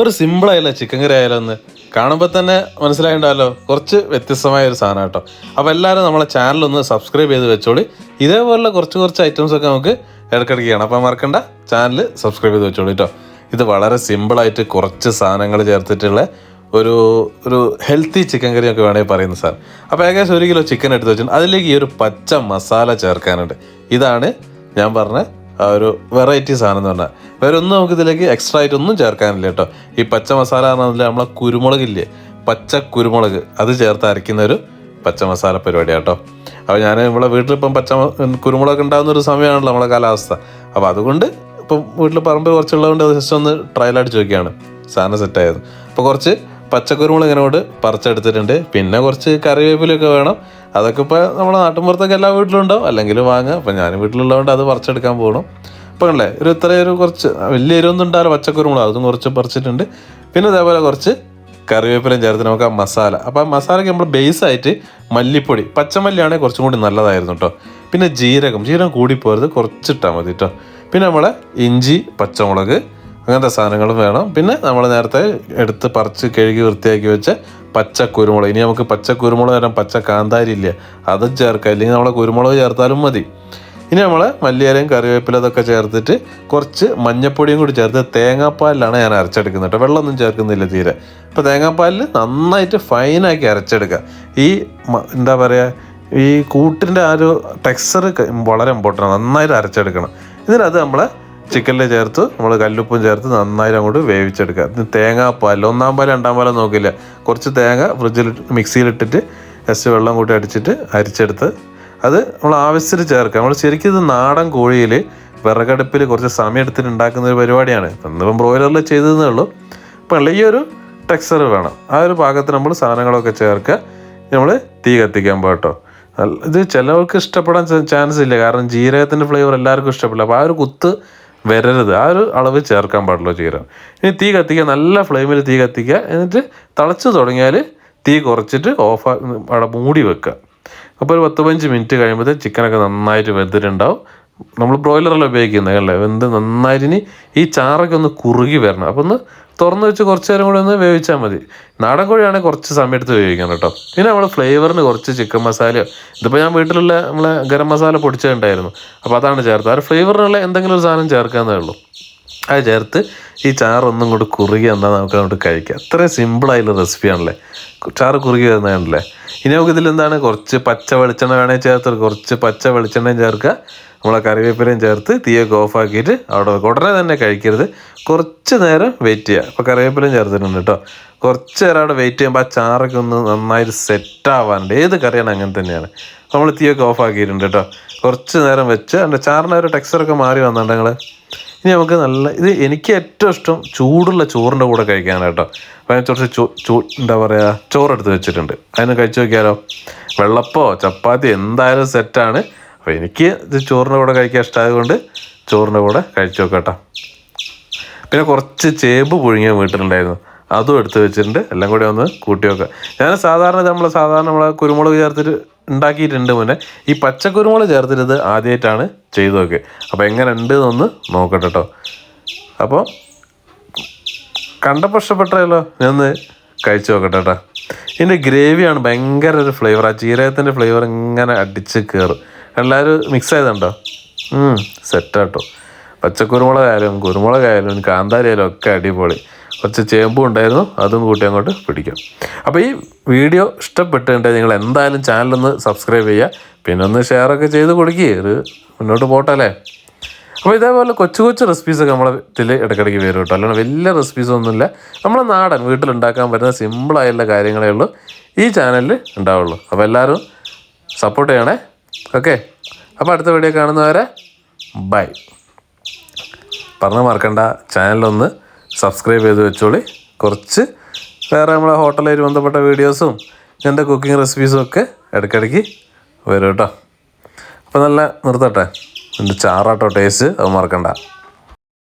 ഒരു സിമ്പിളായില്ല ചിക്കൻ കറി ആയാലോ കാണുമ്പോൾ തന്നെ മനസ്സിലായിട്ടുണ്ടല്ലോ കുറച്ച് വ്യത്യസ്തമായ ഒരു സാധനം കേട്ടോ. അപ്പോൾ എല്ലാവരും നമ്മളെ ചാനൽ ഒന്ന് സബ്സ്ക്രൈബ് ചെയ്ത് വെച്ചോളി. ഇതേപോലുള്ള കുറച്ച് കുറച്ച് ഐറ്റംസ് ഒക്കെ നമുക്ക് ഇടയ്ക്കിടയ്ക്ക് കാണാം. അപ്പോൾ മറക്കണ്ട. ചാനൽ സബ്സ്ക്രൈബ് ചെയ്ത് വെച്ചോളൂ കേട്ടോ. ഇത് വളരെ സിമ്പിളായിട്ട് കുറച്ച് സാധനങ്ങൾ ചേർത്തിട്ടുള്ള ഒരു ഒരു ഹെൽത്തി ചിക്കൻ കറി ഒക്കെ വേണമെങ്കിൽ പറയുന്ന സാർ അപ്പോൾ ഏകദേശം ഒരു കിലോ ചിക്കൻ എടുത്ത് വെച്ചിട്ടുണ്ട്. അതിലേക്ക് ഈ ഒരു പച്ച മസാല ചേർക്കാനുണ്ട്. ഇതാണ് ഞാൻ പറഞ്ഞ ഒരു വെറൈറ്റി സാധനം എന്ന് പറഞ്ഞാൽ വേറെ ഒന്നും നമുക്ക് ഇതിലേക്ക് എക്സ്ട്രാ ആയിട്ട് ഒന്നും ചേർക്കാനില്ല കേട്ടോ. ഈ പച്ച മസാല എന്ന് പറഞ്ഞാൽ നമ്മളെ കുരുമുളകില്ലേ പച്ച കുരുമുളക്. അത് ചേർത്ത് അരയ്ക്കുന്ന ഒരു പച്ച മസാല പരിപാടിയാണ് കേട്ടോ. അപ്പോൾ ഞാൻ നമ്മളെ വീട്ടിലിപ്പം പച്ച കുരുമുളക് ഉണ്ടാകുന്ന ഒരു സമയമാണല്ലോ നമ്മളെ കാലാവസ്ഥ. അപ്പോൾ അതുകൊണ്ട് ഇപ്പം വീട്ടിൽ പറമ്പ് കുറച്ചുള്ളതുകൊണ്ട് അത് ജസ്റ്റ് ഒന്ന് ട്രയൽ അടിച്ച് നോക്കിയാണ്. സാധനം സെറ്റായത് അപ്പോൾ കുറച്ച് പച്ചക്കുരുമുളക് ഇങ്ങനോട് പറിച്ചെടുത്തിട്ടുണ്ട്. പിന്നെ കുറച്ച് കറിവേപ്പിലൊക്കെ വേണം. അതൊക്കെ ഇപ്പോൾ നമ്മുടെ നാട്ടിൻപുറത്തൊക്കെ എല്ലാ വീട്ടിലും ഉണ്ടാവും. അല്ലെങ്കിൽ വാങ്ങുക. അപ്പം ഞാൻ വീട്ടിലുള്ളതുകൊണ്ട് അത് പറിച്ചെടുക്കാൻ പോകണം അപ്പം അല്ലേ ഒരു ഇത്രയൊരു കുറച്ച് വലിയ എരിവൊന്നും ഉണ്ടാവില്ല. പച്ചക്കുരുമുളക് അതും കുറച്ച് പറിച്ചിട്ടുണ്ട്. പിന്നെ അതേപോലെ കുറച്ച് കറിവേപ്പിലയും ചേർത്ത് നമുക്ക് ആ മസാല. അപ്പോൾ ആ മസാലയ്ക്ക് നമ്മൾ ബേസായിട്ട് മല്ലിപ്പൊടി പച്ചമല്ലിയാണെങ്കിൽ കുറച്ചും കൂടി നല്ലതായിരുന്നു കേട്ടോ പിന്നെ ജീരകം ജീരകം കൂടിപ്പോരുത് കുറച്ചിട്ടാൽ മതി കേട്ടോ പിന്നെ നമ്മളെ ഇഞ്ചി പച്ചമുളക് അങ്ങനത്തെ സാധനങ്ങളും വേണം. പിന്നെ നമ്മൾ നേരത്തെ എടുത്ത് പറിച്ച് കഴുകി വൃത്തിയാക്കി വെച്ച് പച്ച കുരുമുളക്. ഇനി നമുക്ക് പച്ച കുരുമുളക് തരാം പച്ച കാന്താരി ഇല്ല അതും ചേർക്കാം. ഇല്ലെങ്കിൽ നമ്മൾ കുരുമുളക് ചേർത്താലും മതി. ഇനി നമ്മൾ മല്ലിയിലയും കറിവേപ്പില അതൊക്കെ ചേർത്തിട്ട് കുറച്ച് മഞ്ഞപ്പൊടിയും കൂടി ചേർത്ത് തേങ്ങാപ്പാലിലാണ് ഞാൻ അരച്ചെടുക്കുന്നത് കേട്ടോ. വെള്ളമൊന്നും ചേർക്കുന്നില്ല തീരെ. അപ്പോൾ തേങ്ങാപ്പാലിൽ നന്നായിട്ട് ഫൈനാക്കി അരച്ചെടുക്കുക. ഈ എന്താ പറയുക ഈ കൂട്ടിന്റെ ആ ഒരു ടെക്സ്ചർ വളരെ ഇമ്പോർട്ടന്റ് നന്നായിട്ട് അരച്ചെടുക്കണം. ഇതിനകത്ത് നമ്മൾ ചിക്കനിൽ ചേർത്ത് നമ്മൾ കല്ലുപ്പും ചേർത്ത് നന്നായി അങ്ങോട്ട് വേവിച്ചെടുക്കുക. തേങ്ങാപ്പാൽ ഒന്നാം പാൽ രണ്ടാം പാലം നോക്കില്ല. കുറച്ച് തേങ്ങ ഫ്രിഡ്ജിൽ മിക്സിയിലിട്ടിട്ട് ജസ്റ്റ് വെള്ളം കൂട്ടി അടിച്ചിട്ട് അരിച്ചെടുത്ത് അത് നമ്മൾ ആവശ്യത്തിന് ചേർക്കുക. നമ്മൾ ശരിക്കും ഇത് നാടൻ കോഴിയിൽ വിറകടുപ്പിൽ കുറച്ച് സമയം എടുത്തിട്ട് ഉണ്ടാക്കുന്ന ഒരു പരിപാടിയാണ്. ഇന്നിപ്പം ബ്രോയിലറിൽ ചെയ്തതെന്നേ ഉള്ളൂ. അപ്പം ഈ ഒരു ടെക്സ്ചർ വേണം. ആ ഒരു പാകത്തിന് നമ്മൾ സാധനങ്ങളൊക്കെ ചേർക്കുക. നമ്മൾ തീ കത്തിക്കാൻ പോകട്ടോ ഇത് ചിലവർക്ക് ഇഷ്ടപ്പെടാൻ ചാൻസ് ഇല്ല. കാരണം ജീരകത്തിന്റെ ഫ്ലേവർ എല്ലാവർക്കും ഇഷ്ടപ്പെടില്ല. അപ്പോൾ ആ ഒരു കുത്ത് വരരുത്. ആ ഒരു അളവ് ചേർക്കാൻ പാടുള്ളൂ ജീരകം ഇനി തീ കത്തിക്കുക നല്ല ഫ്ലെയിമിൽ തീ കത്തിക്കുക. എന്നിട്ട് തിളച്ച് തുടങ്ങിയാൽ തീ കുറച്ചിട്ട് ഓഫ് അവിടെ മൂടി വെക്കുക. അപ്പോൾ ഒരു പത്ത് പതിനഞ്ച് മിനിറ്റ് കഴിയുമ്പോൾ ചിക്കനൊക്കെ നന്നായിട്ട് വെന്തിട്ടുണ്ടാവും. നമ്മൾ ബ്രോയിലറല്ല ഉപയോഗിക്കുന്നത് അല്ലേ? വെന്ത് നന്നായിട്ട് ഇനി ഈ ചാറൊക്കെ ഒന്ന് കുറുകി വരണം. അപ്പോൾ ഒന്ന് തുറന്ന് വെച്ച് കുറച്ച് നേരം കൂടി ഒന്ന് വേവിച്ചാൽ മതി. നാടൻ കോഴിയാണെങ്കിൽ കുറച്ച് സമയം എടുത്ത് വേവിക്കണം കേട്ടോ. പിന്നെ നമ്മൾ ഫ്ലേവറിന് കുറച്ച് ചിക്കൻ മസാലയോ ഇതിപ്പോൾ ഞാൻ വീട്ടിലുള്ള നമ്മളെ ഗരം മസാല പൊടിച്ചിട്ടുണ്ടായിരുന്നു അപ്പോൾ അതാണ് ചേർത്തത്. ആ ഫ്ലേവറിനുള്ള എന്തെങ്കിലും ഒരു സാധനം ചേർക്കാന്നേ ഉള്ളൂ. അത് ചേർത്ത് ഈ ചാറൊന്നും കൂടി കുറുകി എന്നാൽ നമുക്ക് അങ്ങോട്ട് കഴിക്കാം. അത്രയും സിമ്പിളായിട്ടുള്ള റെസിപ്പിയാണല്ലേ ചാറ് കുറുകി വരുന്നതാണല്ലേ ഇനി നമുക്ക് ഇതിൽ എന്താണ്? കുറച്ച് പച്ച വെളിച്ചെണ്ണ വേണേൽ ചേർത്ത് കുറച്ച് പച്ച വെളിച്ചെണ്ണയും ചേർക്കുക. നമ്മളെ കറിവേപ്പിലയും ചേർത്ത് തീയൊക്കെ ഓഫാക്കിയിട്ട് അവിടെ. ഉടനെ തന്നെ കഴിക്കരുത്. കുറച്ച് നേരം വെയിറ്റ് ചെയ്യുക. അപ്പോൾ കറിവേപ്പിലയും ചേർത്തിട്ടുണ്ട് കേട്ടോ. കുറച്ച് നേരം അവിടെ വെയിറ്റ് ചെയ്യുമ്പോൾ ആ ചാറൊക്കെ ഒന്ന് നന്നായിട്ട് സെറ്റ് ആവാറുണ്ട് ഏത് കറിയാണ് അങ്ങനെ തന്നെയാണ്? നമ്മൾ തീയൊക്കെ ഓഫാക്കിയിട്ടുണ്ട് കേട്ടോ. കുറച്ച് നേരം വെച്ച്. അതിന്റെ ചാറിന്റെ ഒരു ടെക്സ്ചറൊക്കെ മാറി വന്നിട്ടുണ്ട് ഞങ്ങൾ ഇനി നമുക്ക് നല്ല ഇത് എനിക്ക് ഏറ്റവും ഇഷ്ടം ചൂടുള്ള ചോറിന്റെ കൂടെ കഴിക്കാനാണ് അപ്പം ഞാൻ കുറച്ച് ചോ എന്താ പറയുക ചോറെടുത്ത് വെച്ചിട്ടുണ്ട്. അതിന് കഴിച്ചു നോക്കിയാലോ? വെള്ളപ്പോ ചപ്പാത്തി എന്തായാലും സെറ്റാണ്. അപ്പോൾ എനിക്ക് ഇത് ചോറിന്റെ കൂടെ കഴിക്കാൻ ഇഷ്ടമായതുകൊണ്ട് ചോറിന്റെ കൂടെ കഴിച്ചു നോക്കട്ടോ പിന്നെ കുറച്ച് ചേമ്പ് പുഴുങ്ങിയ വീട്ടിലുണ്ടായിരുന്നു. അതും എടുത്ത് വെച്ചിട്ടുണ്ട്. എല്ലാം കൂടി ഒന്ന് കൂട്ടി വെക്കുക ഞാൻ സാധാരണ നമ്മൾ സാധാരണ നമ്മളെ കുരുമുളക് ചേർത്തിട്ട് ഉണ്ടാക്കിയിട്ടുണ്ട് മുന്നേ. ഈ പച്ചക്കുരുമുളക് ചേർത്തിട്ട് ഇത് ആദ്യമായിട്ടാണ് ചെയ്തു നോക്ക് അപ്പോൾ എങ്ങനെ ഉണ്ട് എന്നൊന്ന് നോക്കട്ടെ കേട്ടോ അപ്പോൾ കണ്ടപ്പോൾ ഇഷ്ടപ്പെട്ടല്ലോ ഞാൻ ഒന്ന് കഴിച്ചു നോക്കട്ടെ കേട്ടോ ഇതിന്റെ ഗ്രേവിയാണ് ഭയങ്കര ഒരു ഫ്ലേവർ ആ ജീരകത്തിന്റെ ഫ്ലേവർ ഇങ്ങനെ അടിച്ച് കയറും എല്ലാവരും മിക്സ് ചെയ്തുണ്ടോ സെറ്റാട്ടോ പച്ചക്കുരുമുളകായാലും കുരുമുളകായാലും കാന്താരി ആയാലും ഒക്കെ അടിപൊളി. കുറച്ച് ചേമ്പും ഉണ്ടായിരുന്നു. അതും കൂട്ടി അങ്ങോട്ട് പിടിക്കും. അപ്പോൾ ഈ വീഡിയോ ഇഷ്ടപ്പെട്ടിട്ടുണ്ടെങ്കിൽ നിങ്ങൾ എന്തായാലും ചാനലൊന്ന് സബ്സ്ക്രൈബ് ചെയ്യുക. പിന്നെ ഒന്ന് ഷെയറൊക്കെ ചെയ്ത് കൊടുക്കുക ഒരു മുന്നോട്ട് പോട്ടല്ലേ? അപ്പോൾ ഇതേപോലെ കൊച്ചു കൊച്ചു റെസിപ്പീസൊക്കെ നമ്മളെ ഇതിൽ ഇടയ്ക്കിടയ്ക്ക് വരും കേട്ടോ. അല്ലാണ്ട് വലിയ റെസിപ്പീസ് ഒന്നുമില്ല. നമ്മളെ നാടൻ വീട്ടിലുണ്ടാക്കാൻ പറ്റുന്ന സിമ്പിളായുള്ള കാര്യങ്ങളേ ഉള്ളൂ ഈ ചാനലിൽ ഉണ്ടാവുള്ളൂ. അപ്പോൾ എല്ലാവരും സപ്പോർട്ട് ചെയ്യണേ. ഓക്കെ അപ്പോൾ അടുത്ത വീഡിയോ കാണുന്നവരെ ബൈ പറഞ്ഞു മറക്കണ്ട. ചാനലൊന്ന് സബ്സ്ക്രൈബ് ചെയ്ത് വെച്ചോളി. കുറച്ച് വേറെ നമ്മളെ ഹോട്ടലായിട്ട് ബന്ധപ്പെട്ട വീഡിയോസും എന്റെ കുക്കിംഗ് റെസിപ്പീസും ഒക്കെ ഇടയ്ക്കിടയ്ക്ക് വരും കേട്ടോ. അപ്പോൾ നല്ല നിർത്തട്ടെ. എന്റെ ചാറാട്ടോ ടേസ്റ്റ് അത് മറക്കണ്ട.